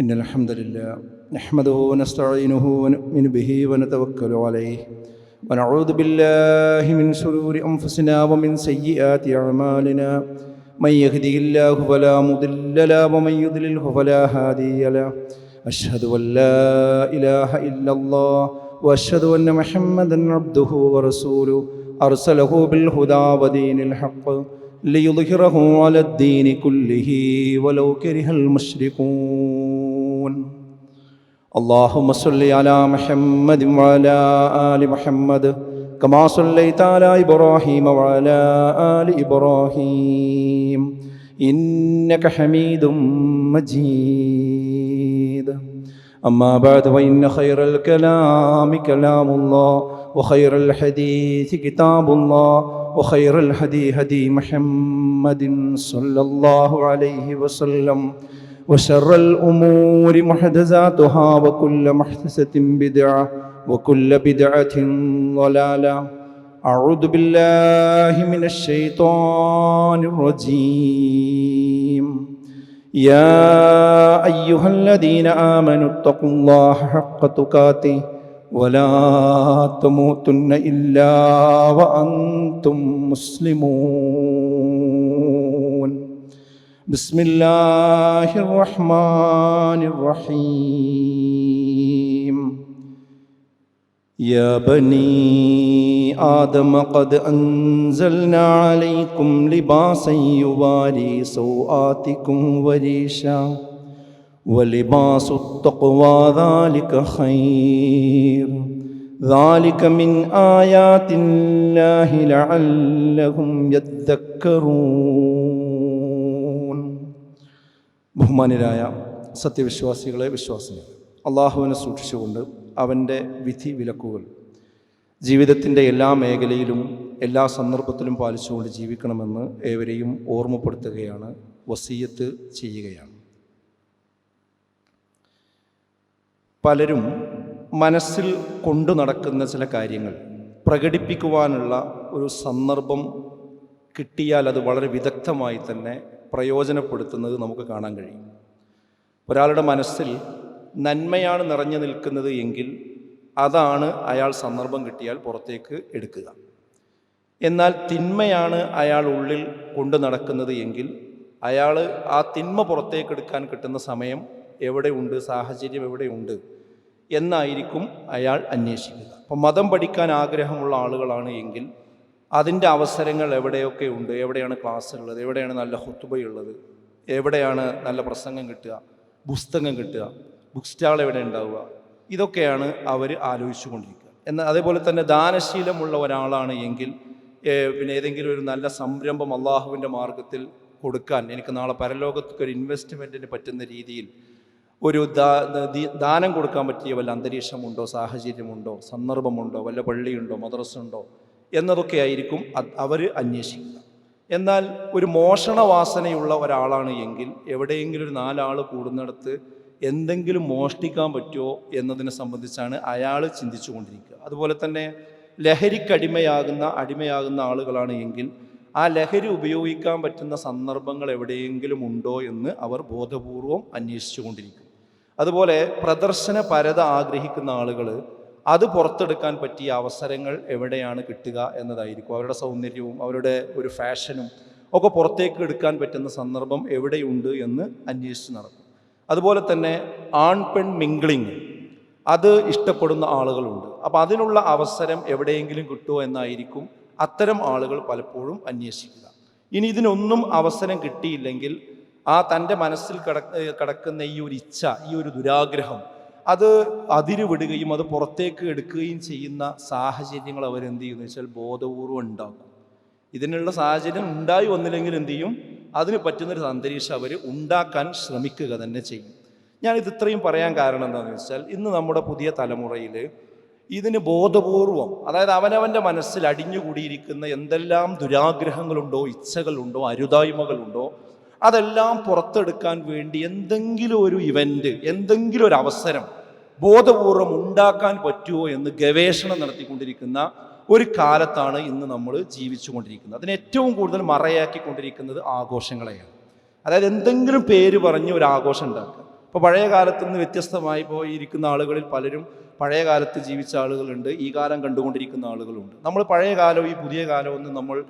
إن الحمد لله نحمده ونستعينه ونؤمن به ونتوكل عليه ونعوذ بالله من شرور أنفسنا ومن سيئات أعمالنا من يهده الله فلا مضل له ومن يضلله فلا هادي له أشهد أن لا إله إلا الله وأشهد أن محمدا عبده ورسوله أرسله بالهدى ودين الحق ليظهره على الدين كله ولو كره المشركون اللهم صل على محمد وعلى آل محمد كما صليت على إبراهيم وعلى آل إبراهيم إنك حميد مجيد أما بعد فإن خير الكلام كلام الله وخير الحديث كتاب الله وخير الهدي هدي محمد صلى الله عليه وسلم وشر الأمور محدثاتها وكل محدثة بدعة وكل بدعة ضلالة. أعوذ بالله من الشيطان الرجيم. يا أيها الذين آمنوا اتقوا الله حق تقاته ولا تموتن إلا وأنتم مسلمون. بسم الله الرحمن الرحيم. يا بني آدم قد أنزلنا عليكم لباسا يواري سوآتكم وريشا ولباس التقوى ذلك خير. ذلك من آيات الله لعلهم يذكرون. ബഹുമാനരായ സത്യവിശ്വാസികളെ വിശ്വാസികൾ. അള്ളാഹുവിനെ സൂക്ഷിച്ചുകൊണ്ട് അവന്റെ വിധി വിലക്കുകൾ ജീവിതത്തിന്റെ എല്ലാ മേഖലയിലും എല്ലാ സന്ദർഭത്തിലും പാലിച്ചുകൊണ്ട് ജീവിക്കണമെന്ന് ഏവരെയും ഓർമ്മപ്പെടുത്തുകയാണ് വസീയത്ത് ചെയ്യുകയാണ്. പലരും മനസ്സിൽ കൊണ്ടു നടക്കുന്ന ചില കാര്യങ്ങൾ പ്രകടിപ്പിക്കുവാനുള്ള ഒരു സന്ദർഭം കിട്ടിയാൽ അത് വളരെ വിദഗ്ധമായി തന്നെ പ്രയോജനപ്പെടുത്തുന്നത് നമുക്ക് കാണാൻ കഴിയും. ഒരാളുടെ മനസ്സിൽ നന്മയാണ് നിറഞ്ഞു നിൽക്കുന്നത് എങ്കിൽ അതാണ് അയാൾ സന്ദർഭം കിട്ടിയാൽ പുറത്തേക്ക് എടുക്കുക. എന്നാൽ തിന്മയാണ് അയാൾ ഉള്ളിൽ കൊണ്ടു നടക്കുന്നത് എങ്കിൽ അയാൾ ആ തിന്മ പുറത്തേക്ക് എടുക്കാൻ കിട്ടുന്ന സമയം എവിടെയുണ്ട് സാഹചര്യം എവിടെയുണ്ട് എന്നായിരിക്കും അയാൾ അന്വേഷിക്കുക. അപ്പം മതം പഠിക്കാൻ ആഗ്രഹമുള്ള ആളുകളാണ് എങ്കിൽ അതിന്റെ അവസരങ്ങൾ എവിടെയൊക്കെ ഉണ്ട്? എവിടെയാണ് ക്ലാസ് ഉള്ളത് എവിടെയാണ് നല്ല ഹുത്തുബയുള്ളത്? എവിടെയാണ് നല്ല പ്രസംഗം കിട്ടുക? പുസ്തകം കിട്ടുക? ബുക്ക് സ്റ്റാൾ എവിടെ ഉണ്ടാവുക? ഇതൊക്കെയാണ് അവർ ആലോചിച്ചു കൊണ്ടിരിക്കുക എന്നാൽ അതേപോലെ തന്നെ ദാനശീലമുള്ള ഒരാളാണ് എങ്കിൽ പിന്നെ ഏതെങ്കിലും ഒരു നല്ല സംരംഭം അള്ളാഹുവിന്റെ മാർഗത്തിൽ കൊടുക്കാൻ എനിക്ക് നാളെ പരലോകത്തേക്ക് ഒരു ഇൻവെസ്റ്റ്മെന്റിന് പറ്റുന്ന രീതിയിൽ ഒരു ദാനം കൊടുക്കാൻ പറ്റിയ വല്ല അന്തരീക്ഷമുണ്ടോ? സാഹചര്യമുണ്ടോ? സന്ദർഭമുണ്ടോ? വല്ല പള്ളിയുണ്ടോ? മദ്രസ ഉണ്ടോ എന്നതൊക്കെ ആയിരിക്കും അവർ അന്വേഷിക്കുക. എന്നാൽ ഒരു മോഷണ വാസനയുള്ള ഒരാളാണ് എങ്കിൽ എവിടെയെങ്കിലും ഒരു നാലാൾ കൂടുന്നിടത്ത് എന്തെങ്കിലും മോഷ്ടിക്കാൻ പറ്റുമോ എന്നതിനെ സംബന്ധിച്ചാണ് അയാൾ ചിന്തിച്ചു കൊണ്ടിരിക്കുക അതുപോലെ തന്നെ ലഹരിക്കടിമയാകുന്ന അടിമയാകുന്ന ആളുകളാണ് എങ്കിൽ ആ ലഹരി ഉപയോഗിക്കാൻ പറ്റുന്ന സന്ദർഭങ്ങൾ എവിടെയെങ്കിലും ഉണ്ടോ എന്ന് അവർ ബോധപൂർവം അന്വേഷിച്ചു കൊണ്ടിരിക്കും അതുപോലെ പ്രദർശന പരത ആഗ്രഹിക്കുന്ന ആളുകൾ അത് പുറത്തെടുക്കാൻ പറ്റിയ അവസരങ്ങൾ എവിടെയാണ് കിട്ടുക എന്നതായിരിക്കും. അവരുടെ സൗന്ദര്യവും അവരുടെ ഒരു ഫാഷനും ഒക്കെ പുറത്തേക്ക് എടുക്കാൻ പറ്റുന്ന സന്ദർഭം എവിടെയുണ്ട് എന്ന് അന്വേഷിച്ച് നടക്കും. അതുപോലെ തന്നെ ആൺ പെൺ മിംഗ്ലിങ് അത് ഇഷ്ടപ്പെടുന്ന ആളുകളുണ്ട്. അപ്പോൾ അതിനുള്ള അവസരം എവിടെയെങ്കിലും കിട്ടുമോ എന്നായിരിക്കും അത്തരം ആളുകൾ പലപ്പോഴും അന്വേഷിക്കുക. ഇനി ഇതിനൊന്നും അവസരം കിട്ടിയില്ലെങ്കിൽ ആ തന്റെ മനസ്സിൽ കിടക്ക കിടക്കുന്ന ഈ ഒരു ഇച്ഛ ഈ ഒരു ദുരാഗ്രഹം അത് അതിരുവിടുകയും അത് പുറത്തേക്ക് എടുക്കുകയും ചെയ്യുന്ന സാഹചര്യങ്ങൾ അവരെന്ത് ചെയ്യുന്നു? വെച്ചാൽ ബോധപൂർവം ഉണ്ടാക്കും. ഇതിനുള്ള സാഹചര്യം ഉണ്ടായി വന്നില്ലെങ്കിൽ എന്ത് ചെയ്യും? അതിന് പറ്റുന്നൊരു അന്തരീക്ഷം അവർ ഉണ്ടാക്കാൻ ശ്രമിക്കുക തന്നെ ചെയ്യും. ഞാൻ ഇത് ഇത്രയും പറയാൻ കാരണം എന്താണെന്ന് വെച്ചാൽ ഇന്ന് നമ്മുടെ പുതിയ തലമുറയിൽ ഇതിന് ബോധപൂർവം അതായത് അവനവന്റെ മനസ്സിൽ അടിഞ്ഞുകൂടിയിരിക്കുന്ന എന്തെല്ലാം ദുരാഗ്രഹങ്ങളുണ്ടോ ഇച്ഛകളുണ്ടോ അരുതായ്മകളുണ്ടോ അതെല്ലാം പുറത്തെടുക്കാൻ വേണ്ടി എന്തെങ്കിലും ഒരു ഇവന്റ് എന്തെങ്കിലും ഒരു അവസരം ബോധപൂർവം ഉണ്ടാക്കാൻ പറ്റുമോ എന്ന് ഗവേഷണം നടത്തിക്കൊണ്ടിരിക്കുന്ന ഒരു കാലത്താണ് ഇന്ന് നമ്മൾ ജീവിച്ചുകൊണ്ടിരിക്കുന്നത്. അതിന് ഏറ്റവും കൂടുതൽ മറയാക്കിക്കൊണ്ടിരിക്കുന്നത് ആഘോഷങ്ങളെയാണ്. അതായത് എന്തെങ്കിലും പേര് പറഞ്ഞ് ഒരു ആഘോഷം ഉണ്ടാക്കുക. ഇപ്പോൾ പഴയ കാലത്ത് നിന്ന് വ്യത്യസ്തമായി പോയിരിക്കുന്ന ആളുകളിൽ പലരും പഴയ കാലത്ത് ജീവിച്ച ആളുകളുണ്ട് ഈ കാലം കണ്ടുകൊണ്ടിരിക്കുന്ന ആളുകളുണ്ട്. നമ്മൾ പഴയ കാലവും ഈ പുതിയ കാലവും ഒന്ന് നമ്മൾ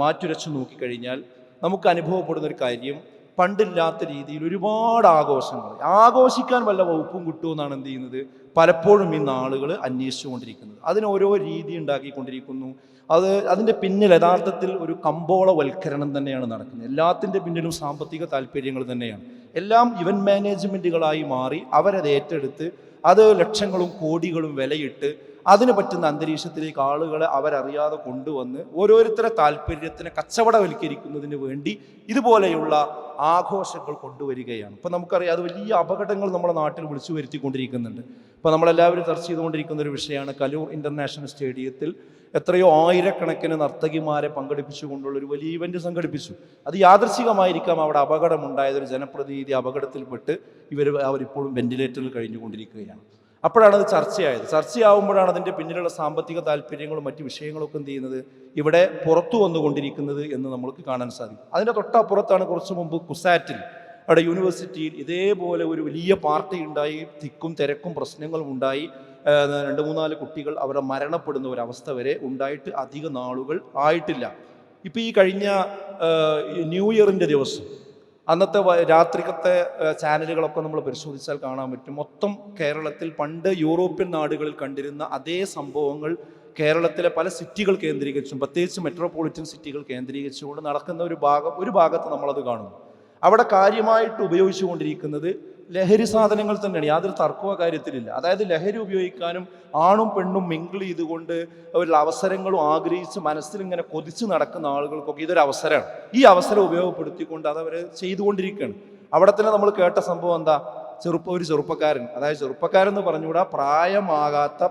മാറ്റുരച്ച് നോക്കിക്കഴിഞ്ഞാൽ നമുക്ക് അനുഭവപ്പെടുന്ന ഒരു കാര്യം പണ്ടില്ലാത്ത രീതിയിൽ ഒരുപാട് ആഘോഷങ്ങൾ. ആഘോഷിക്കാൻ വല്ല വകുപ്പും കിട്ടുമെന്നാണ് എന്ത് ചെയ്യുന്നത്? പലപ്പോഴും ഇന്ന് ആളുകൾ അന്വേഷിച്ചുകൊണ്ടിരിക്കുന്നത് അതിന് ഓരോ രീതി ഉണ്ടാക്കിക്കൊണ്ടിരിക്കുന്നു. അത് അതിന്റെ പിന്നിൽ യഥാർത്ഥത്തിൽ ഒരു കമ്പോളവൽക്കരണം തന്നെയാണ് നടക്കുന്നത്. എല്ലാത്തിന്റെ പിന്നിലും സാമ്പത്തിക താല്പര്യങ്ങൾ തന്നെയാണ്. എല്ലാം ഇവൻ മാനേജ്മെന്റുകളായി മാറി അവരത് ഏറ്റെടുത്ത് അത് ലക്ഷങ്ങളും കോടികളും വിലയിട്ട് അതിന് പറ്റുന്ന അന്തരീക്ഷത്തിലേക്ക് ആളുകളെ അവരറിയാതെ കൊണ്ടുവന്ന് ഓരോരുത്തരെ താല്പര്യത്തിനെ കച്ചവടവൽക്കരിക്കുന്നതിന് വേണ്ടി ഇതുപോലെയുള്ള ആഘോഷങ്ങൾ കൊണ്ടുവരികയാണ്. ഇപ്പം നമുക്കറിയാം അത് വലിയ അപകടങ്ങൾ നമ്മുടെ നാട്ടിൽ വിളിച്ചു വരുത്തിക്കൊണ്ടിരിക്കുന്നുണ്ട്. ഇപ്പം നമ്മളെല്ലാവരും ചർച്ച ചെയ്തുകൊണ്ടിരിക്കുന്ന ഒരു വിഷയമാണ് കലൂർ ഇന്റർനാഷണൽ സ്റ്റേഡിയത്തിൽ എത്രയോ ആയിരക്കണക്കിന് നർത്തകിമാരെ പങ്കെടുപ്പിച്ചുകൊണ്ടുള്ള ഒരു വലിയ ഇവന്റ് സംഘടിപ്പിച്ചു. അത് യാദർശികമായിരിക്കാം അവിടെ അപകടമുണ്ടായത്. ഒരു ജനപ്രതിനിധി അപകടത്തിൽപ്പെട്ട് ഇവർ അവരിപ്പോഴും വെന്റിലേറ്ററിൽ കഴിഞ്ഞുകൊണ്ടിരിക്കുകയാണ്. അപ്പോഴാണ് അത് ചർച്ചയായത്. ചർച്ചയാവുമ്പോഴാണ് അതിന്റെ പിന്നിലുള്ള സാമ്പത്തിക താല്പര്യങ്ങളും മറ്റ് വിഷയങ്ങളൊക്കെ എന്ത് ചെയ്യുന്നത്? ഇവിടെ പുറത്തു വന്നുകൊണ്ടിരിക്കുന്നത് എന്ന് നമുക്ക് കാണാൻ സാധിക്കും. അതിന്റെ തൊട്ടപ്പുറത്താണ് കുറച്ച് മുമ്പ് കുസാറ്റിൽ. അവിടെ യൂണിവേഴ്സിറ്റിയിൽ ഇതേപോലെ ഒരു വലിയ പാർട്ടി ഉണ്ടായി. തിക്കും തിരക്കും പ്രശ്നങ്ങളും ഉണ്ടായി. രണ്ട് മൂന്നാൽ കുട്ടികൾ അവരെ മരണപ്പെടുന്ന ഒരവസ്ഥ വരെ ഉണ്ടായിട്ട് അധിക നാളുകൾ ആയിട്ടില്ല. ഇപ്പോൾ ഈ കഴിഞ്ഞ ന്യൂ ഇയറിന്റെ ദിവസം അന്നത്തെ രാത്രികത്തെ ചാനലുകളൊക്കെ നമ്മൾ പരിശോധിച്ചാൽ കാണാൻ പറ്റും. മൊത്തം കേരളത്തിൽ പണ്ട് യൂറോപ്യൻ നാടുകളിൽ കണ്ടിരുന്ന അതേ സംഭവങ്ങൾ കേരളത്തിലെ പല സിറ്റികൾ കേന്ദ്രീകരിച്ചും പ്രത്യേകിച്ച് മെട്രോപൊളിറ്റൻ സിറ്റികൾ കേന്ദ്രീകരിച്ചുകൊണ്ട് നടക്കുന്ന ഒരു ഭാഗം ഒരു ഭാഗത്ത് നമ്മളത് കാണുന്നു. അവിടെ കാര്യമായിട്ട് ഉപയോഗിച്ചുകൊണ്ടിരിക്കുന്നത് ലഹരി സാധനങ്ങൾ തന്നെയാണ്. യാതൊരു തർക്കമോ കാര്യത്തിലില്ല. അതായത് ലഹരി ഉപയോഗിക്കാനും ആണും പെണ്ണും മിങ്കിൾ ചെയ്തുകൊണ്ട് അവരുടെ അവസരങ്ങളും ആഗ്രഹിച്ച് മനസ്സിൽ ഇങ്ങനെ കൊതിച്ച് നടക്കുന്ന ആളുകൾക്കൊക്കെ ഇതൊരു അവസരമാണ്. ഈ അവസരം ഉപയോഗപ്പെടുത്തിക്കൊണ്ട് അത് അവർ ചെയ്തുകൊണ്ടിരിക്കുകയാണ്. അവിടെ തന്നെ നമ്മൾ കേട്ട സംഭവം എന്താ? ചെറുപ്പ ഒരു ചെറുപ്പക്കാരൻ. അതായത് ചെറുപ്പക്കാരൻ എന്ന് പറഞ്ഞുകൂടാ? പ്രായമാകാത്ത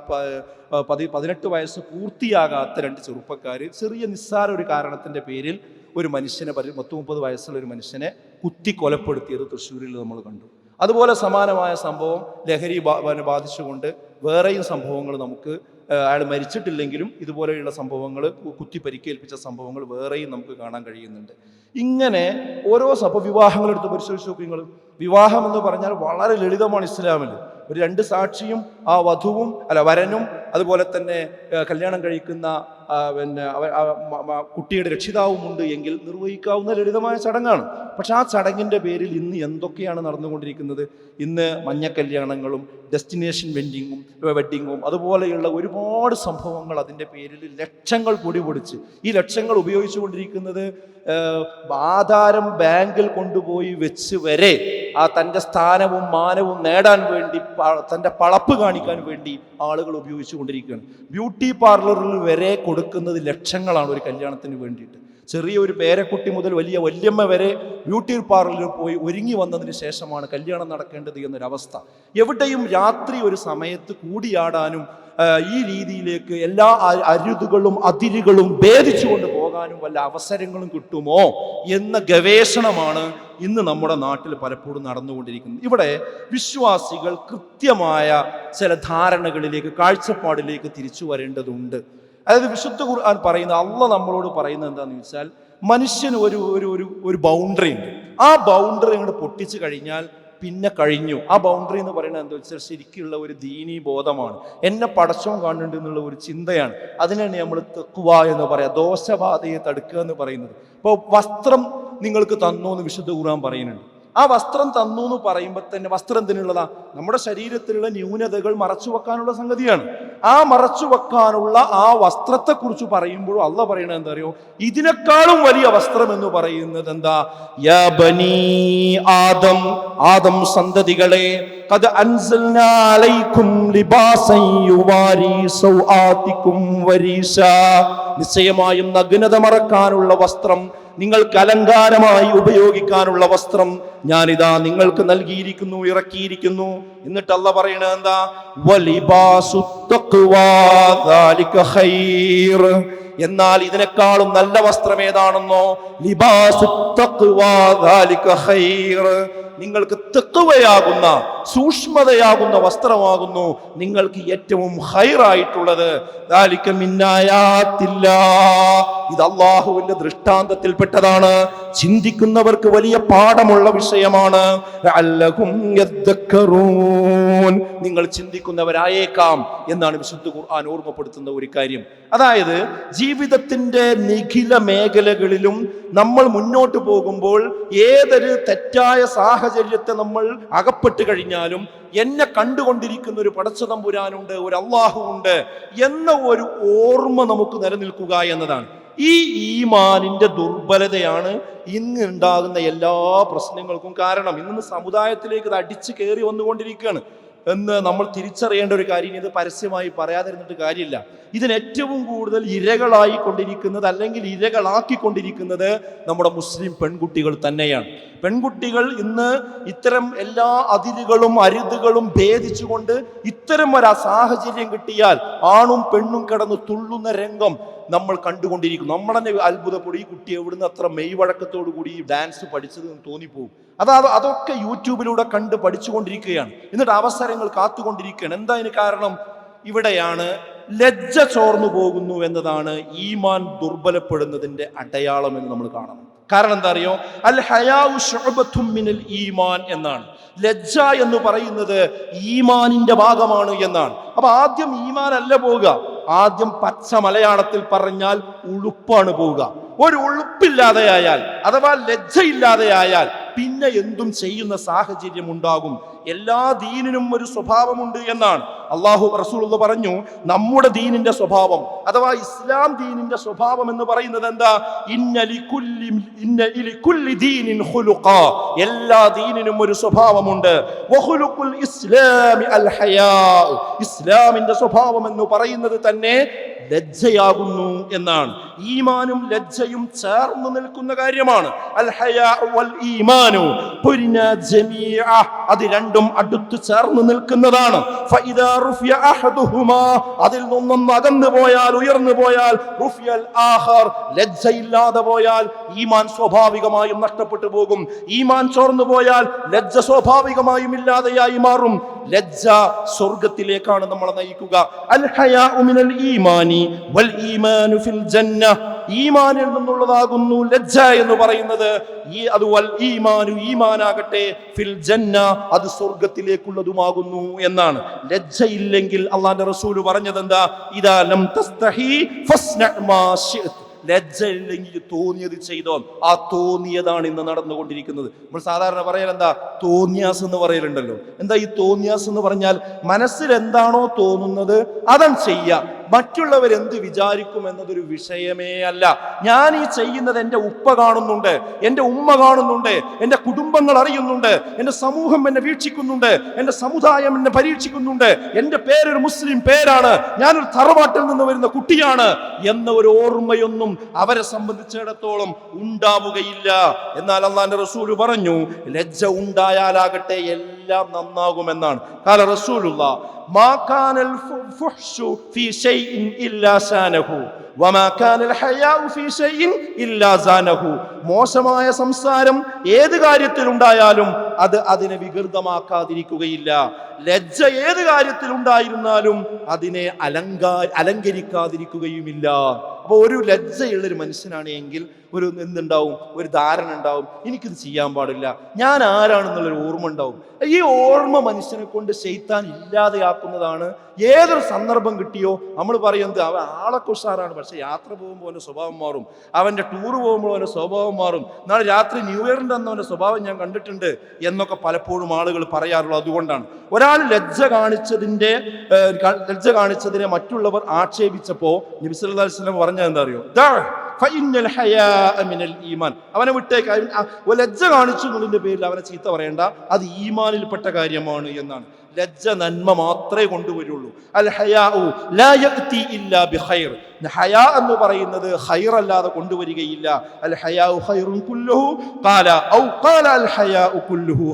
പതി പതിനെട്ട് വയസ്സ് പൂർത്തിയാകാത്ത രണ്ട് ചെറുപ്പക്കാർ ചെറിയ നിസ്സാര ഒരു കാരണത്തിന്റെ പേരിൽ ഒരു മനുഷ്യനെ പരി പത്ത് മുപ്പത് വയസ്സുള്ള ഒരു മനുഷ്യനെ കുത്തി കൊലപ്പെടുത്തിയത് തൃശ്ശൂരിൽ നമ്മൾ കണ്ടു. അതുപോലെ സമാനമായ സംഭവം ലഹരി ബാധിച്ചുകൊണ്ട് വേറെയും സംഭവങ്ങൾ നമുക്ക് അയാൾ മരിച്ചിട്ടില്ലെങ്കിലും ഇതുപോലെയുള്ള സംഭവങ്ങൾ കുത്തി പരിക്കേൽപ്പിച്ച സംഭവങ്ങൾ വേറെയും നമുക്ക് കാണാൻ കഴിയുന്നുണ്ട്. ഇങ്ങനെ ഓരോ സഭ വിവാഹങ്ങളെടുത്ത് പരിശോധിച്ച് നോക്കി നിങ്ങൾ വിവാഹം എന്ന് പറഞ്ഞാൽ വളരെ ലളിതമാണ് ഇസ്ലാമിൽ ഒരു രണ്ട് സാക്ഷിയും ആ വധുവും അല്ല വരനും അതുപോലെ തന്നെ കല്യാണം കഴിക്കുന്ന പിന്നെ കുട്ടിയുടെ രക്ഷിതാവുമുണ്ട് എങ്കിൽ നിർവഹിക്കാവുന്ന ലളിതമായ ചടങ്ങാണ്. പക്ഷെ ആ ചടങ്ങിന്റെ പേരിൽ ഇന്ന് എന്തൊക്കെയാണ് നടന്നുകൊണ്ടിരിക്കുന്നത്? ഇന്ന് മഞ്ഞ കല്യാണങ്ങളും ഡെസ്റ്റിനേഷൻ വെൻഡിങ്ങും വെഡ്ഡിങ്ങും അതുപോലെയുള്ള ഒരുപാട് സംഭവങ്ങൾ അതിന്റെ പേരിൽ ലക്ഷങ്ങൾ പൊടി പൊടിച്ച്. ഈ ലക്ഷങ്ങൾ ഉപയോഗിച്ചുകൊണ്ടിരിക്കുന്നത് ആധാരം ബാങ്കിൽ കൊണ്ടുപോയി വെച്ച് വരെ ആ തന്റെ സ്ഥാനവും മാനവും നേടാൻ വേണ്ടി തന്റെ പളപ്പ് കാണിക്കാൻ വേണ്ടി ആളുകൾ ഉപയോഗിച്ചു കൊണ്ടിരിക്കുകയാണ് ബ്യൂട്ടി പാർലറിൽ വരെ കൊടുക്കുന്നത് ലക്ഷങ്ങളാണ് ഒരു കല്യാണത്തിന് വേണ്ടിയിട്ട്. ചെറിയ ഒരു പേരക്കുട്ടി മുതൽ വലിയ വല്യമ്മ വരെ ബ്യൂട്ടി പാർലറിൽ പോയി ഒരുങ്ങി വന്നതിന് ശേഷമാണ് കല്യാണം നടക്കേണ്ടത് എന്നൊരവസ്ഥ. എവിടെയും രാത്രി ഒരു സമയത്ത് കൂടിയാടാനും ഈ രീതിയിലേക്ക് എല്ലാ അരുതുകളും അതിരുകളും ഭേദിച്ചുകൊണ്ട് പോകാനും വല്ല അവസരങ്ങളും കിട്ടുമോ എന്ന ഗവേഷണമാണ് ഇന്ന് നമ്മുടെ നാട്ടിൽ പലപ്പോഴും നടന്നുകൊണ്ടിരിക്കുന്നത്. ഇവിടെ വിശ്വാസികൾ കൃത്യമായ ചില ധാരണകളിലേക്ക് കാഴ്ചപ്പാടിലേക്ക് തിരിച്ചു വരേണ്ടതുണ്ട്. അതായത് വിശുദ്ധ ഖുർആൻ പറയുന്ന അല്ല നമ്മളോട് പറയുന്നത് എന്താണെന്ന് വെച്ചാൽ മനുഷ്യന് ഒരു ഒരു ഒരു ബൗണ്ടറി ഉണ്ട്. ആ ബൗണ്ടറി അങ്ങോട്ട് പൊട്ടിച്ചു കഴിഞ്ഞാൽ പിന്നെ കഴിഞ്ഞു. ആ ബൗണ്ടറി എന്ന് പറയുന്നത് എന്താ വെച്ചാൽ ശരിക്കുള്ള ഒരു ദീനീ ബോധമാണ്. എന്നെ പടച്ചവും കാണുന്നുണ്ട് എന്നുള്ള ഒരു ചിന്തയാണ്. അതിനാണ് നമ്മൾ തെക്കുവ എന്ന് പറയാം ദോഷബാധയെ തടുക്കുക എന്ന് പറയുന്നത്. ഇപ്പോൾ വസ്ത്രം നിങ്ങൾക്ക് തന്നു എന്ന് വിശുദ്ധ ഖുർആൻ പറയുന്നുണ്ട്. ആ വസ്ത്രം തന്നു എന്ന് പറയുമ്പോൾ തന്നെ വസ്ത്രം എന്തിനുള്ളതാ? നമ്മുടെ ശരീരത്തിലുള്ള ന്യൂനതകൾ മറച്ചു വെക്കാനുള്ള സംഗതിയാണ്. ആ മറച്ചു വെക്കാനുള്ള ആ വസ്ത്രത്തെക്കുറിച്ച് പറയുമ്പോഴും അല്ല പറയണത് എന്താ അറിയോ? ഇതിനേക്കാളും വലിയ വസ്ത്രം എന്ന് പറയുന്നത് എന്താ? യാ ബനി ആദം ആദം സന്തതികളെ قد أنزلنا عليكم لباسا يواري سوآتكم وريشا നിശ്ചയമായും നഗ്നത മറക്കാനുള്ള വസ്ത്രം നിങ്ങൾക്ക് അലങ്കാരമായി ഉപയോഗിക്കാനുള്ള വസ്ത്രം ഞാനിതാ നിങ്ങൾക്ക് നൽകിയിരിക്കുന്നു ഇറക്കിയിരിക്കുന്നു എന്നിട്ട് അല്ല പറയണത് എന്താ വലിബാസു തഖ്വാ ദാലിക ഖൈർ എന്നാൽ ഇതിനേക്കാളും നല്ല വസ്ത്രം ഏതാണെന്നോ ലിബാസു തഖ്വാ ദാലിക ഖൈർ നിങ്ങൾക്ക് തെക്കുവയാകുന്ന സൂക്ഷ്മതയാകുന്ന വസ്ത്രമാകുന്നു നിങ്ങൾക്ക് ഏറ്റവും ഹൈറായിട്ടുള്ളത്. ഇത് അള്ളാഹുവിന്റെ ദൃഷ്ടാന്തത്തിൽപ്പെട്ടതാണ് ചിന്തിക്കുന്നവർക്ക് വലിയ പാഠമുള്ള വിഷയമാണ്. നിങ്ങൾ ചിന്തിക്കുന്നവരായേക്കാം എന്നാണ് വിശുദ്ധ ഖുർആൻ ഓർമ്മപ്പെടുത്തുന്ന ഒരു കാര്യം. അതായത് ജീവിതത്തിന്റെ നിഖില മേഖലകളിലും നമ്മൾ മുന്നോട്ട് പോകുമ്പോൾ ഏതൊരു തെറ്റായ സാഹചര്യത്തെ നമ്മൾ അകപ്പെട്ട് കഴിഞ്ഞാലും എന്നെ കണ്ടുകൊണ്ടിരിക്കുന്ന ഒരു പടച്ചതമ്പുരാനുണ്ട് ഒരു അള്ളാഹു ഉണ്ട് എന്ന ഒരു ഓർമ്മ നമുക്ക് നിലനിൽക്കുക എന്നതാണ്. ഈ ഈമാനിന്റെ ദുർബലതയാണ് ഇന്ന് ഉണ്ടാകുന്ന എല്ലാ പ്രശ്നങ്ങൾക്കും കാരണം. ഇന്ന് സമുദായത്തിലേക്ക് അത് അടിച്ചു കയറി വന്നുകൊണ്ടിരിക്കുകയാണ്. എന്ന് നമ്മൾ തിരിച്ചറിയേണ്ട ഒരു കാര്യം ഇത് പരസ്യമായി പറയാതിരുന്നിട്ട് കാര്യമില്ല. ഇതിന് ഏറ്റവും കൂടുതൽ ഇരകളായി കൊണ്ടിരിക്കുന്നത് അല്ലെങ്കിൽ ഇരകളാക്കിക്കൊണ്ടിരിക്കുന്നത് നമ്മുടെ മുസ്ലിം പെൺകുട്ടികൾ തന്നെയാണ്. പെൺകുട്ടികൾ ഇന്ന് ഇത്തരം എല്ലാ അതിരുകളും അരുതുകളും ഭേദിച്ചുകൊണ്ട് ഇത്തരം ഒരു സാഹചര്യം കിട്ടിയാൽ ആണും പെണ്ണും കിടന്ന് തുള്ളുന്ന രംഗം നമ്മൾ കണ്ടുകൊണ്ടിരിക്കും നമ്മൾ തന്നെ അത്ഭുതപ്പെടും. ഈ കുട്ടി എവിടുന്ന് അത്ര മെയ് വഴക്കത്തോടു കൂടി ഈ ഡാൻസ് പഠിച്ചത് എന്ന് തോന്നിപ്പോവും. അത് അത് അതൊക്കെ യൂട്യൂബിലൂടെ കണ്ട് പഠിച്ചുകൊണ്ടിരിക്കുകയാണ്. എന്നിട്ട് അവസരങ്ങൾ കാത്തുകൊണ്ടിരിക്കുകയാണ്. എന്താ അതിന് കാരണം? ഇവിടെയാണ് ലജ്ജ ചോർന്നു പോകുന്നു എന്നതാണ് ഈമാൻ ദുർബലപ്പെടുന്നതിന്റെ അടയാളം എന്ന് നമ്മൾ കാണണം കാരണം എന്താ അറിയോ? അൽ ശുഅബത്തും മിനൽ ഈമാൻ എന്നാണ്. ലജ്ജ എന്ന് പറയുന്നത് ഈമാനിന്റെ ഭാഗമാണ് എന്നാണ്. അപ്പൊ ആദ്യം ഈമാൻ അല്ല പോവുക. ആദ്യം പച്ച മലയാളത്തിൽ പറഞ്ഞാൽ ഉളുപ്പാണ് പോവുക. ഒരു ഉളുപ്പില്ലാതെയായാൽ അഥവാ ലജ്ജയില്ലാതെയായാൽ പിന്നെ എന്തും ചെയ്യുന്ന സാഹചര്യം ഉണ്ടാകും. എല്ലാ ദീനിനും ഒരു സ്വഭാവമുണ്ട് എന്നാണ്. അള്ളാഹു റസൂൽ പറഞ്ഞു നമ്മുടെ ദീനിന്റെ സ്വഭാവം അഥവാ ഇസ്ലാം ദീനിന്റെ സ്വഭാവം എന്ന് പറയുന്നത് എന്താ. എല്ലാ ദീനിനും ഒരു സ്വഭാവമുണ്ട്. ഇസ്ലാമിന്റെ സ്വഭാവം എന്ന് പറയുന്നത് തന്നെ ലജ്ജയാകുന്നു എന്നാണ്. ഈമാനും ലജ്ജയും ചേർന്ന് നിൽക്കുന്ന കാര്യമാണ് ഹയാ. അത് രണ്ടും അടുത്ത് ചേർന്ന് നിൽക്കുന്നതാണ്. അതിൽ നിന്നൊന്ന് അകന്നു പോയാൽ ഉയർന്നു പോയാൽ. ലജ്ജയില്ലാതെ പോയാൽ ഈമാൻ സ്വാഭാവികമായും നഷ്ടപ്പെട്ടു പോകും ഈമാൻ ചോർന്നു പോയാൽ ലജ്ജ സ്വാഭാവികമായും ഇല്ലാതെയായി മാറും ലജ്ജ സ്വർഗത്തിലേക്കാണ് നമ്മളെ നയിക്കുക അൽ മിനൽ ഈമാനി വൽ ഈമാനു ഫിൽ ജന്ന ഈമാനിൽ നിന്നുള്ളതാകുന്നു ലജ്ജ എന്ന് പറയുന്നത്. ഈ അത് വൽ ഈമാനു ഈമാനാകട്ടെ ഫിൽ ജന്ന അത് സ്വർഗത്തിലേക്കുള്ളതുമാകുന്നു എന്നാണ്. ലജ്ജയില്ലെങ്കിൽ അള്ളാന്റെ റസൂൽ പറഞ്ഞത് എന്താ ഇതാ ലം തസ്തഹി ശിഅ്ത. ലജ്ജയില്ലെങ്കിൽ തോന്നിയത് ചെയ്തോ? ആ തോന്നിയതാണ് ഇന്ന് നടന്നുകൊണ്ടിരിക്കുന്നത്. നമ്മൾ സാധാരണ പറയൽ എന്താ? തോന്നിയാസ് എന്ന് പറയലുണ്ടല്ലോ. എന്താ ഈ തോന്നിയാസ് എന്ന് പറഞ്ഞാൽ മനസ്സിൽ എന്താണോ തോന്നുന്നത് അതൻ ചെയ്യുക. മറ്റുള്ളവർ എന്ത് വിചാരിക്കും എന്നതൊരു വിഷയമേ അല്ല. ഞാൻ ഈ ചെയ്യുന്നത് എന്റെ ഉപ്പ കാണുന്നുണ്ട് എന്റെ ഉമ്മ കാണുന്നുണ്ട് എന്റെ കുടുംബങ്ങൾ അറിയുന്നുണ്ട് എന്റെ സമൂഹം എന്നെ വീക്ഷിക്കുന്നുണ്ട് എന്റെ സമുദായം എന്നെ പരീക്ഷിക്കുന്നുണ്ട് എന്റെ പേരൊരു മുസ്ലിം പേരാണ് ഞാനൊരു തറവാട്ടിൽ നിന്ന് വരുന്ന കുട്ടിയാണ് എന്ന ഒരു ഓർമ്മയൊന്നും അവരെ സംബന്ധിച്ചിടത്തോളം ഉണ്ടാവുകയില്ല. എന്നാൽ അള്ളാന്റെ റസൂൽ പറഞ്ഞു ലജ്ജ ഉണ്ടായാലാകട്ടെ എല്ലാം എല്ലാം നന്നാകുമെന്നാണ്. കാല റസൂലുള്ള മോശമായ സംസാരം ഏത് കാര്യത്തിലുണ്ടായാലും അത് അതിനെ വികൃതമാക്കാതിരിക്കുകയില്ല. ലജ്ജ ഏത് കാര്യത്തിലുണ്ടായിരുന്നാലും അതിനെ അലങ്കാ അലങ്കരിക്കാതിരിക്കുകയുമില്ല. അപ്പോൾ ഒരു ലജ്ജയുള്ള ഒരു മനുഷ്യനാണ് എങ്കിൽ ഒരു എന്തുണ്ടാവും? ഒരു ധാരണ ഉണ്ടാവും. എനിക്കിത് ചെയ്യാൻ പാടില്ല. ഞാൻ ആരാണെന്നുള്ളൊരു ഓർമ്മ ഉണ്ടാവും. ഈ ഓർമ്മ മനുഷ്യനെ കൊണ്ട് ശൈത്താൻ ഇല്ലാതെയാക്കുന്നതാണ് ഏതൊരു സന്ദർഭം കിട്ടിയോ? നമ്മൾ പറയുന്നത് അവൻ ആളൊക്കെ ഉഷാറാണ് പക്ഷെ യാത്ര പോകുമ്പോൾ അവന്റെ സ്വഭാവം മാറും. അവന്റെ ടൂർ പോകുമ്പോൾ അവന്റെ സ്വഭാവം മാറും. നാളെ രാത്രി ന്യൂ ഇയറിന്റെ അന്ന് സ്വഭാവം ഞാൻ കണ്ടിട്ടുണ്ട് എന്നൊക്കെ പലപ്പോഴും ആളുകൾ പറയാറുള്ളത് അതുകൊണ്ടാണ്. ഒരാൾ ലജ്ജ കാണിച്ചതിന്റെ ലജ്ജ കാണിച്ചതിനെ മറ്റുള്ളവർ ആക്ഷേപിച്ചപ്പോൾ നബി അല്ലാസ്ലം പറഞ്ഞത് എന്താ അറിയോ? അവനെ വിട്ടേക്ക്. ലജ്ജ കാണിച്ചു എന്നുള്ളതിന്റെ പേരിൽ അവനെ ചീത്ത പറയേണ്ട. അത് ഈമാനിൽപ്പെട്ട കാര്യമാണ് എന്നാണ്. ലജ്ജ നന്മ മാത്രമേ കൊണ്ടുവരുള്ളൂ. അൽ ഇല്ലാ ബിഖൈർ. ഹയാ എന്ന് പറയുന്നത് ഖൈർ അല്ലാതെ കൊണ്ടുവരികയില്ല. അൽ ഹയാഉ ഖൈറുൻ കുല്ലുഹു. കാല ഔ കാല അൽ ഹയാഉ കുല്ലുഹു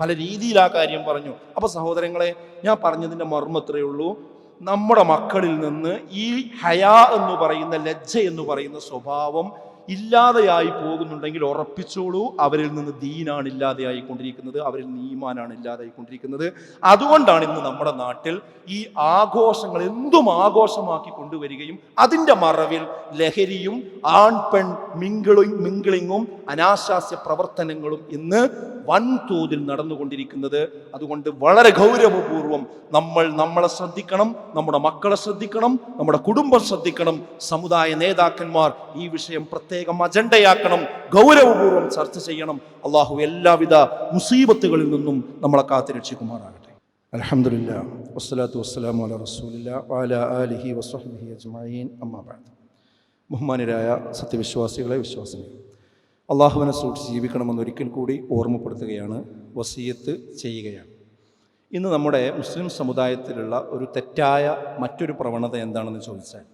പല രീതിയിൽ ആ കാര്യം പറഞ്ഞു. അപ്പൊ സഹോദരങ്ങളെ ഞാൻ പറഞ്ഞതിന്റെ മർമ്മത്രേ ഉള്ളൂ. നമ്മുടെ മക്കളിൽ നിന്ന് ഈ ഹയാ എന്ന് പറയുന്ന ലജ്ജ എന്ന് പറയുന്ന സ്വഭാവം ഇല്ലാതെയായി പോകുന്നുണ്ടെങ്കിൽ ഉറപ്പിച്ചോളൂ അവരിൽ നിന്ന് ദീനാണ് ഇല്ലാതെയായി കൊണ്ടിരിക്കുന്നത് അവരിൽ നിന്ന് ഈമാനാണ് ഇല്ലാതായി കൊണ്ടിരിക്കുന്നത് അതുകൊണ്ടാണ് ഇന്ന് നമ്മുടെ നാട്ടിൽ ഈ ആഘോഷങ്ങൾ എന്തും ആഘോഷമാക്കി കൊണ്ടുവരികയും അതിന്റെ മറവിൽ ലഹരിയും ആൺ പെൺ മിങ്കിളിങ് മിങ്കിളിങ്ങും അനാശാസ്യ പ്രവർത്തനങ്ങളും ഇന്ന് വൻതോതിൽ നടന്നുകൊണ്ടിരിക്കുന്നത്. അതുകൊണ്ട് വളരെ ഗൗരവപൂർവം നമ്മൾ നമ്മളെ ശ്രദ്ധിക്കണം നമ്മുടെ മക്കളെ ശ്രദ്ധിക്കണം നമ്മുടെ കുടുംബം ശ്രദ്ധിക്കണം സമുദായ നേതാക്കന്മാർ ഈ വിഷയം പ്രത്യേകം അജണ്ടയാക്കണം ഗൗരവപൂർവം ചർച്ച ചെയ്യണം. അള്ളാഹു എല്ലാവിധ മുസീബത്തുകളിൽ നിന്നും നമ്മളെ കാത്തിരക്ഷിക്കുമാറാകട്ടെ. അലഹമില്ല വസ്സലാത്തു വസ്സലാമു വസ്ഹബിഹി ബഹുമാനരായ സത്യവിശ്വാസികളെ വിശ്വാസികളെ അള്ളാഹുവിനെ സൂക്ഷിച്ച് ജീവിക്കണമെന്ന് ഒരിക്കൽ കൂടി ഓർമ്മപ്പെടുത്തുകയാണ് വസീയത്ത് ചെയ്യുകയാണ്. ഇന്ന് നമ്മുടെ മുസ്ലിം സമുദായത്തിലുള്ള ഒരു തെറ്റായ മറ്റൊരു പ്രവണത എന്താണെന്ന് ചോദിച്ചാൽ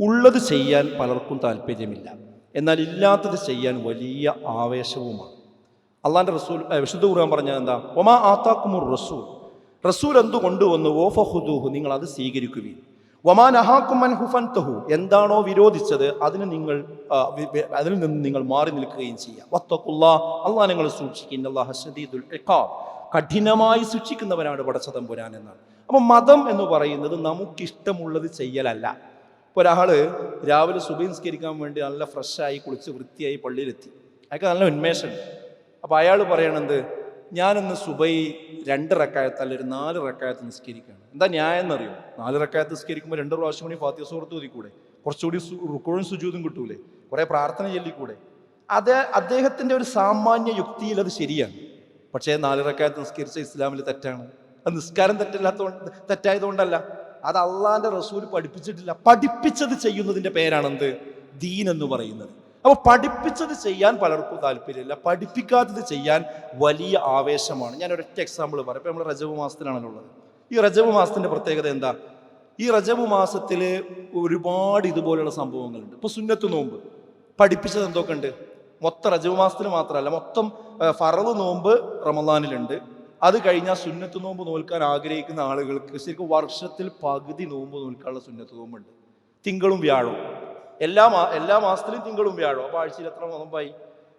ഉള്ളത് ചെയ്യാൻ പലർക്കും താല്പര്യമില്ല എന്നാൽ ഇല്ലാത്തത് ചെയ്യാൻ വലിയ ആവേശവുമാണ്. അള്ളാന്റെ റസൂൽ വിശുദ്ധ ഖുർആൻ പറഞ്ഞാൽ എന്താ? ഒമാ ആത്താക്കുമുർ റസൂൽ. റസൂൽ എന്തു കൊണ്ടുവന്നു? ഓഫഹുദൂഹു നിങ്ങൾ അത് സ്വീകരിക്കുകയും ഒമാ നഹാക്കുമൻ ഹുഫൻതഹു. എന്താണോ വിരോധിച്ചത് അതിന് നിങ്ങൾ അതിൽ നിന്ന് നിങ്ങൾ മാറി നിൽക്കുകയും ചെയ്യാം. വത്തക്കുല്ലാ അള്ളാഹ് നിങ്ങൾ സൂക്ഷിക്കുന്ന ഇഖാബ്. കഠിനമായി സൂക്ഷിക്കുന്നവനാണ് പടച്ചതമ്പുരാൻ എന്നാണ്. അപ്പം മതം എന്ന് പറയുന്നത് നമുക്കിഷ്ടമുള്ളത് ചെയ്യലല്ല. ഇപ്പോൾ ഒരാൾ രാവിലെ സുബഹിസ്കരിക്കാൻ വേണ്ടി നല്ല ഫ്രഷായി കുളിച്ച് വൃത്തിയായി പള്ളിയിലെത്തി. അയാൾക്ക് നല്ല ഉന്മേഷമുണ്ട് അപ്പോൾ അയാൾ പറയണത് ഞാനിന്ന് സുബൈ രണ്ട് റക്കായത്ത് അല്ല ഒരു നാല് റക്കായത്ത് നിസ്കരിക്കുകയാണ് എന്താ ന്യായം എന്നറിയോ? നാല് റക്കായത്ത് നിസ്കരിക്കുമ്പോൾ രണ്ട് പ്രാവശ്യം കൂടി ഫാത്തിയ സുഹൃത്ത് ഒതുക്കൂടെ കുറച്ചുകൂടി റുക്കുഴും സുജൂതും കിട്ടൂലേ? കുറേ പ്രാർത്ഥന ചൊല്ലിക്കൂടെ? അത് അദ്ദേഹത്തിന്റെ ഒരു സാമാന്യ യുക്തിയിൽ അത് ശരിയാണ്. പക്ഷേ നാല് റക്കായത്ത് നിസ്കരിച്ച ഇസ്ലാമിൽ തെറ്റാണ്. അത് നിസ്കാരം തെറ്റില്ലാത്തതുകൊണ്ട് തെറ്റായതുകൊണ്ടല്ല. അത് അള്ളാന്റെ റസൂൽ പഠിപ്പിച്ചിട്ടില്ല. പഠിപ്പിച്ചത് ചെയ്യുന്നതിന്റെ പേരാണെന്ത്? ദീൻ എന്ന് പറയുന്നത്. അപ്പോൾ പഠിപ്പിച്ചത് ചെയ്യാൻ പലർക്കും താല്പര്യമില്ല. പഠിപ്പിക്കാത്തത് ചെയ്യാൻ വലിയ ആവേശമാണ്. ഞാൻ ഒരൊറ്റ എക്സാമ്പിൾ പറയാം. ഇപ്പം നമ്മൾ റജബ് മാസത്തിലാണല്ലോ ഉള്ളത്. ഈ റജബ് മാസത്തിന്റെ പ്രത്യേകത എന്താ? ഈ റജബ് മാസത്തിൽ ഒരുപാട് ഇതുപോലെയുള്ള സംഭവങ്ങളുണ്ട്. ഇപ്പോൾ സുന്നത്ത് നോമ്പ്. പഠിപ്പിച്ചത് എന്തൊക്കെ ഉണ്ട് മൊത്തം റജബ് മാസത്തിൽ മാത്രമല്ല മൊത്തം ഫറവ് നോമ്പ് റമദാനിലുണ്ട്. അത് കഴിഞ്ഞാൽ സുന്നത്ത് നോമ്പ് നോൽക്കാൻ ആഗ്രഹിക്കുന്ന ആളുകൾക്ക് ശരിക്കും വർഷത്തിൽ പകുതി നോമ്പ് നോൽക്കാനുള്ള സുന്നത്ത് നോമ്പുണ്ട്. തിങ്കളും വ്യാഴവും. എല്ലാ മാ എല്ലാ മാസത്തിലും തിങ്കളും വ്യാഴവും. അപ്പോൾ ആഴ്ചയിൽ എത്ര നോമ്പായി?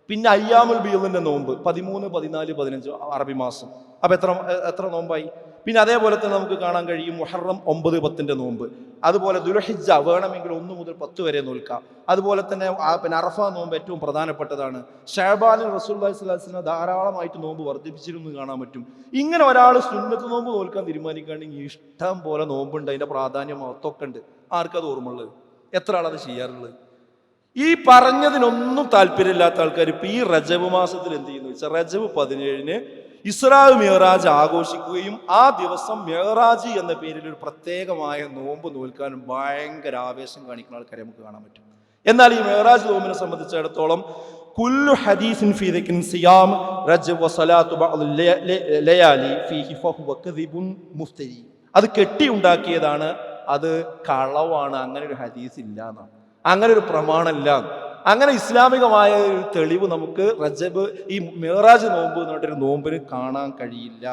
പിന്നെ അയ്യാമുൽ ബീദിന്റെ നോമ്പ് പതിമൂന്ന് പതിനാല് പതിനഞ്ച് അറബി മാസം. അപ്പോൾ എത്ര എത്ര നോമ്പായി? പിന്നെ അതേപോലെ തന്നെ നമുക്ക് കാണാൻ കഴിയും മുഹറം ഒമ്പത് പത്തിന്റെ നോമ്പ്. അതുപോലെ ദുലഹിജ വേണമെങ്കിൽ ഒന്ന് മുതൽ പത്ത് വരെ നോൽക്കാം. അതുപോലെ തന്നെ പിന്നെ അറഫ നോമ്പ് ഏറ്റവും പ്രധാനപ്പെട്ടതാണ്. ഷാബാലിൻ റസൂല്ലി സ്വലാസിനെ ധാരാളമായിട്ട് നോമ്പ് വർദ്ധിപ്പിച്ചിരുന്നു കാണാൻ പറ്റും. ഇങ്ങനെ ഒരാൾ സുന്നത്ത് നോമ്പ് നോൽക്കാൻ തീരുമാനിക്കുകയാണെങ്കിൽ ഇഷ്ടം പോലെ നോമ്പുണ്ട് അതിന്റെ പ്രാധാന്യം മഹത്വമൊക്കെ ഉണ്ട്. ആർക്കത് ഓർമ്മയുള്ളത്? എത്ര ആളത് ചെയ്യാറുള്ളത്? ഈ പറഞ്ഞതിനൊന്നും താല്പര്യമില്ലാത്ത ആൾക്കാർ ഇപ്പൊ ഈ റജബ് മാസത്തിൽ എന്ത് ചെയ്യുന്നു വെച്ചാൽ റജബ് പതിനേഴിന് ഇസ്രാവ് മെഹറാജ് ആഘോഷിക്കുകയും ആ ദിവസം മെഹറാജ് എന്ന പേരിൽ ഒരു പ്രത്യേകമായ നോമ്പ് നോൽക്കാൻ ഭയങ്കര ആവേശം കാണിക്കുന്ന ആൾക്കാരെ നമുക്ക് കാണാൻ പറ്റും. എന്നാൽ ഈ മെഹറാജ് നോമ്പിനെ സംബന്ധിച്ചിടത്തോളം കുല്ലു ഹദീസിൻ ഫീ ദിക്രിൻ സിയാം ലയാലി ഫീഹി മുഫ്തരി അത് കെട്ടി ഉണ്ടാക്കിയതാണ് അത് കളവാണ് അങ്ങനെ ഒരു ഹദീസ് ഇല്ല എന്നാണ് അങ്ങനെ ഒരു പ്രമാണമില്ല അങ്ങനെ ഇസ്ലാമികമായ ഒരു തെളിവ് നമുക്ക് റജബ് ഈ മേറാജ് നോമ്പ് എന്ന് പറഞ്ഞിട്ടൊരു നോമ്പിന് കാണാൻ കഴിയില്ല.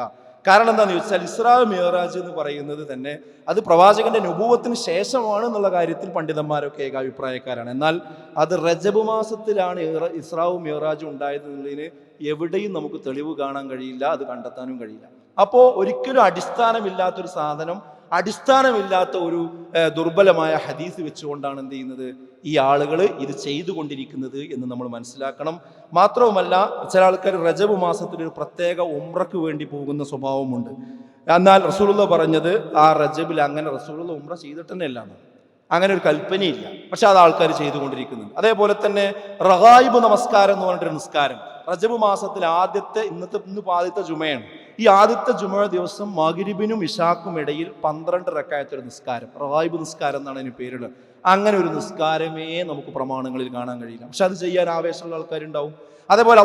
കാരണം എന്താണെന്ന് ചോദിച്ചാൽ ഇസ്രാ മേറാജ് എന്ന് പറയുന്നത് തന്നെ അത് പ്രവാചകന്റെ അനുഭവത്തിന് ശേഷമാണ് എന്നുള്ള കാര്യത്തിൽ പണ്ഡിതന്മാരൊക്കെ ഏകാഭിപ്രായക്കാരാണ്. എന്നാൽ അത് റജബ് മാസത്തിലാണ് ഇസ്രാവും മേറാജും ഉണ്ടായത് എന്നുള്ളതിന് എവിടെയും നമുക്ക് തെളിവ് കാണാൻ കഴിയില്ല അത് കണ്ടെത്താനും കഴിയില്ല. അപ്പോൾ ഒരിക്കലും അടിസ്ഥാനമില്ലാത്തൊരു സാധനം അടിസ്ഥാനമില്ലാത്ത ഒരു ദുർബലമായ ഹദീസ് വെച്ചുകൊണ്ടാണ് എന്ത് ചെയ്യുന്നത്? ഈ ആളുകൾ ഇത് ചെയ്തുകൊണ്ടിരിക്കുന്നത് എന്ന് നമ്മൾ മനസ്സിലാക്കണം. മാത്രവുമല്ല ചില ആൾക്കാർ റജബ് മാസത്തിൽ ഒരു പ്രത്യേക ഉമ്രക്ക് വേണ്ടി പോകുന്ന സ്വഭാവമുണ്ട്. എന്നാൽ റസൂലുള്ള പറഞ്ഞത് ആ റജബിൽ അങ്ങനെ റസൂലുള്ള ഉംറ ചെയ്തിട്ട് തന്നെ അല്ലാന്ന് അങ്ങനെ ഒരു കൽപ്പനയില്ല. പക്ഷെ അത് ആൾക്കാർ ചെയ്തുകൊണ്ടിരിക്കുന്നുണ്ട്. അതേപോലെ തന്നെ റഹായിബ് നമസ്കാരം എന്ന് പറഞ്ഞിട്ടൊരു നിസ്കാരം. റജബ് മാസത്തിൽ ആദ്യത്തെ ഇന്നത്തെ ഇന്ന് ആദ്യത്തെ ജുമയാണ്. ഈ ആദ്യത്തെ ജുമ ദിവസം മകിരിബിനും ഇഷാക്കും ഇടയിൽ പന്ത്രണ്ട് റക്കായത്തൊരു നിസ്കാരം റവായിബ് നിസ്കാരം എന്നാണ് അതിന് പേരുള്ളത്. അങ്ങനെ ഒരു നിസ്കാരമേ നമുക്ക് പ്രമാണങ്ങളിൽ കാണാൻ കഴിയില്ല. പക്ഷെ അത് ചെയ്യാൻ ആവേശമുള്ള ആൾക്കാരുണ്ടാവും. അതേപോലെ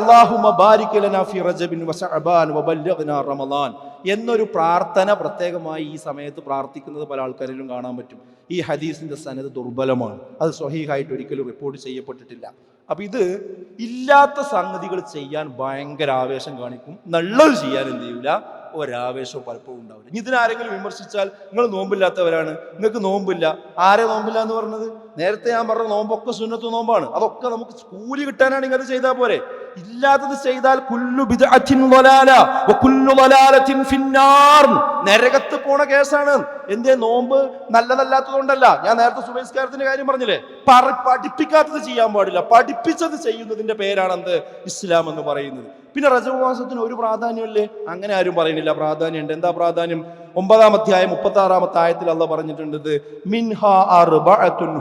റമദാൻ എന്നൊരു പ്രാർത്ഥന പ്രത്യേകമായി ഈ സമയത്ത് പ്രാർത്ഥിക്കുന്നത് പല ആൾക്കാരിലും കാണാൻ പറ്റും. ഈ ഹദീസിന്റെ സനത് ദുർബലമാണ്. അത് സ്വഹീഹായിട്ട് ഒരിക്കലും റിപ്പോർട്ട് ചെയ്യപ്പെട്ടിട്ടില്ല. അപ്പൊ ഇത് ഇല്ലാത്ത സംഗതികൾ ചെയ്യാൻ ഭയങ്കര ആവേശം കാണിക്കും. നല്ലത് ചെയ്യാൻ എന്ത് ചെയ്യൂല? ഒരാവേശവും പലപ്പോഴും ഉണ്ടാവില്ല. ഇനി ഇതിനാരെങ്കിലും വിമർശിച്ചാൽ നിങ്ങൾ നോമ്പില്ലാത്തവരാണ്. നിങ്ങൾക്ക് നോമ്പില്ല. ആരെ നോമ്പില്ല എന്ന് പറഞ്ഞത്? നേരത്തെ ഞാൻ പറഞ്ഞ നോമ്പൊക്കെ സുന്നത്ത് നോമ്പാണ്. അതൊക്കെ നമുക്ക് കൂലി കിട്ടാനാണെങ്കിൽ അത് ചെയ്താൽ പോരെ. ഇല്ലാത്തത് ചെയ്താൽ കുല്ലു നരകത്ത് പോണ കേസാണ്. എന്തേ നോമ്പ് നല്ലതല്ലാത്തതുകൊണ്ടല്ല. ഞാൻ നേരത്തെ സുബൈസ്കാരത്തിന്റെ കാര്യം പറഞ്ഞില്ലേ? പറ പഠിപ്പിക്കാത്തത് ചെയ്യാൻ പാടില്ല. പഠിപ്പിച്ചത് ചെയ്യുന്നതിന്റെ പേരാണ് എന്ത് ഇസ്ലാം എന്ന് പറയുന്നത്. പിന്നെ റജബ് ഒരു പ്രാധാന്യമില്ലേ? അങ്ങനെ ആരും പറയുന്നില്ല. പ്രാധാന്യമുണ്ട്. എന്താ പ്രാധാന്യം? ഒമ്പതാം അധ്യായം മുപ്പത്തി ആറാമത്തെ ആയത്തിൽ അല്ല പറഞ്ഞിട്ടുണ്ട് മിൻഹ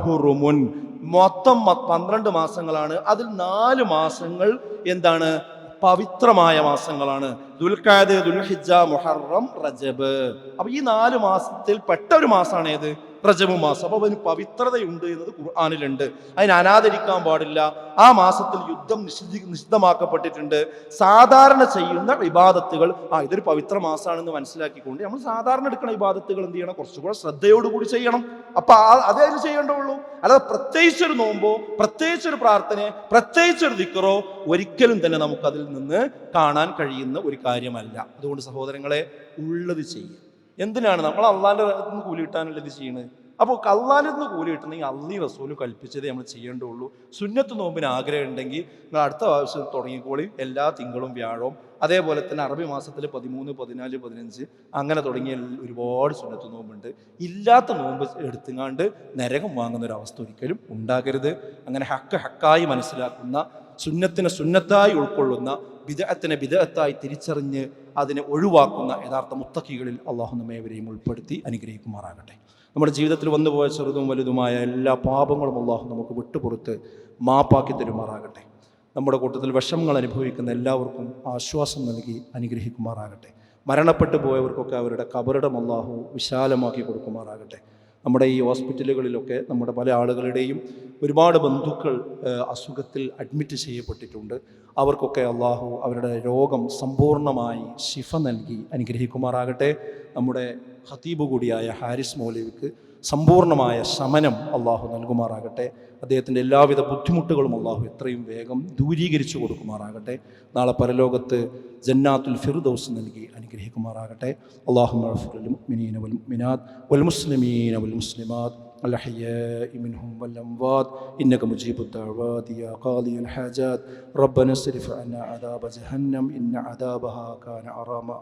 ഹുറുമുൻ. മൊത്തം പന്ത്രണ്ട് മാസങ്ങളാണ്. അതിൽ നാല് മാസങ്ങൾ എന്താണ്? പവിത്രമായ മാസങ്ങളാണ്. ദുൽഖാദ് ദുൽഹിജ മുഹറം റജബ്. അപ്പൊ ഈ നാല് മാസത്തിൽ പെട്ട ഒരു മാസമാണ് ഏത് റജബ് മാസം അപ്പൊ അതിന് പവിത്രതയുണ്ട് എന്നത് ഖുർആാനിലുണ്ട്. അതിന് അനാദരിക്കാൻ പാടില്ല. ആ മാസത്തിൽ യുദ്ധം നിഷിദ്ധി നിഷിദ്ധമാക്കപ്പെട്ടിട്ടുണ്ട്. സാധാരണ ചെയ്യുന്ന ഇബാദത്തുകൾ ആ ഇതൊരു പവിത്ര മാസമാണെന്ന് മനസ്സിലാക്കിക്കൊണ്ട് നമ്മൾ സാധാരണ എടുക്കുന്ന ഇബാദത്തുകൾ എന്ത് ചെയ്യണം? കുറച്ചുകൂടെ ശ്രദ്ധയോടുകൂടി ചെയ്യണം. അപ്പൊ അതേ ചെയ്യേണ്ടുള്ളൂ അല്ലാതെ പ്രത്യേകിച്ച് ഒരു നോമ്പോ പ്രത്യേകിച്ച് ഒരു പ്രാർത്ഥനയോ പ്രത്യേകിച്ചൊരു ദിക്കറോ ഒരിക്കലും തന്നെ നമുക്കതിൽ നിന്ന് കാണാൻ കഴിയുന്ന ഒരു കാര്യമല്ല. അതുകൊണ്ട് സഹോദരങ്ങളെ ഉള്ളത് ചെയ്യുക എന്തിനാണ് നമ്മൾ അള്ളാന്റെ നിന്ന് കൂലി കിട്ടാനല്ല ഇത് ചെയ്യുന്നത് അപ്പോൾ അള്ളാന്റെ നിന്ന് കൂലി കിട്ടണമെങ്കിൽ അള്ളി റസൂൽ കൽപ്പിച്ചതേ നമ്മൾ ചെയ്യേണ്ടുള്ളൂ. സുന്നത്ത് നോമ്പിന് ആഗ്രഹം ഉണ്ടെങ്കിൽ നിങ്ങൾ അടുത്ത ആവശ്യം തുടങ്ങിക്കോളി. എല്ലാ തിങ്കളും വ്യാഴവും അതേപോലെ തന്നെ അറബി മാസത്തിൽ പതിമൂന്ന് പതിനാല് പതിനഞ്ച് അങ്ങനെ തുടങ്ങിയ ഒരുപാട് സുന്നത്ത് നോമ്പുണ്ട്. ഇല്ലാത്ത നോമ്പ് എടുത്തുങ്ങാണ്ട് നരകം വാങ്ങുന്ന ഒരു അവസ്ഥ ഒരിക്കലും ഉണ്ടാകരുത്. അങ്ങനെ ഹക്ക് ഹക്കായി മനസ്സിലാക്കുന്ന സുന്നത്തിനെ സുന്നത്തായി ഉൾക്കൊള്ളുന്ന ബിദഅത്തിനെ ബിദഅത്തായി തിരിച്ചറിഞ്ഞ് അതിനെ ഒഴിവാക്കുന്ന യഥാർത്ഥ മുത്തക്കികളിൽ അള്ളാഹു നമ്മേവരെയും ഉൾപ്പെടുത്തി അനുഗ്രഹിക്കുമാറാകട്ടെ. നമ്മുടെ ജീവിതത്തിൽ വന്നുപോയ ചെറുതും വലുതുമായ എല്ലാ പാപങ്ങളും അള്ളാഹു നമുക്ക് വിട്ടുപുറത്ത് മാപ്പാക്കി തരുമാറാകട്ടെ. നമ്മുടെ കൂട്ടത്തിൽ വിഷമങ്ങൾ അനുഭവിക്കുന്ന എല്ലാവർക്കും ആശ്വാസം നൽകി അനുഗ്രഹിക്കുമാറാകട്ടെ. മരണപ്പെട്ടു പോയവർക്കൊക്കെ അവരുടെ കബറിടം അള്ളാഹു വിശാലമാക്കി കൊടുക്കുമാറാകട്ടെ. നമ്മുടെ ഈ ഹോസ്പിറ്റലുകളിലൊക്കെ നമ്മുടെ പല ആളുകളുടെയും ഒരുപാട് ബന്ധുക്കൾ അസുഖത്തിൽ അഡ്മിറ്റ് ചെയ്യപ്പെട്ടിട്ടുണ്ട്. അവർക്കൊക്കെ അള്ളാഹു അവരുടെ രോഗം സമ്പൂർണമായി ശിഫ നൽകി അനുഗ്രഹിക്കുമാറാകട്ടെ. നമ്മുടെ ഹതീബ് കൂടിയായ ഹാരിസ് മൗലവിക്ക് സമ്പൂർണ്ണമായ ശമനം അള്ളാഹു നൽകുമാറാകട്ടെ അദ്ദേഹത്തിൻ്റെ എല്ലാവിധ ബുദ്ധിമുട്ടുകളും അള്ളാഹു എത്രയും വേഗം ദൂരീകരിച്ചു കൊടുക്കുമാറാകട്ടെ നാളെ പരലോകത്ത് ജന്നാത്തുൽ ഫിറുദൗസ് നൽകി അനുഗ്രഹിക്കുമാറാകട്ടെ അള്ളാഹു മുഅ്മിനീന വൽ മുഅ്മിനാത്ത് വൽ മുസ്ലിമീന വൽ മുസ്ലിമാത്ത് الأحياء منهم والأموات إنك مجيب الدعوات يا قاضي الحاجات ربنا اصرف عنا عذاب جهنم إن عذابها كان عراما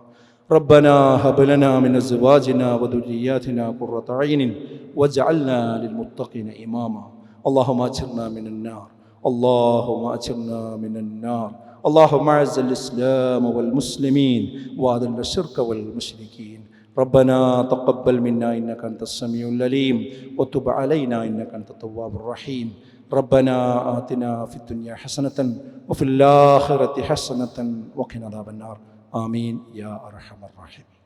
ربنا هب لنا من أزواجنا وذرياتنا قرة عين واجعلنا للمتقين إماما. اللهم أجرنا من النار. اللهم أجرنا من النار. اللهم أعز الإسلام والمسلمين وأذل الشرك والمشركين. ربنا تقبل منا إنك أنت السميع العليم وتب علينا إنك أنت التواب الرحيم. ربنا آتنا في الدنيا حسنة وفي الآخرة حسنة وقنا عذاب النار. آمين. يا أرحم الراحمين.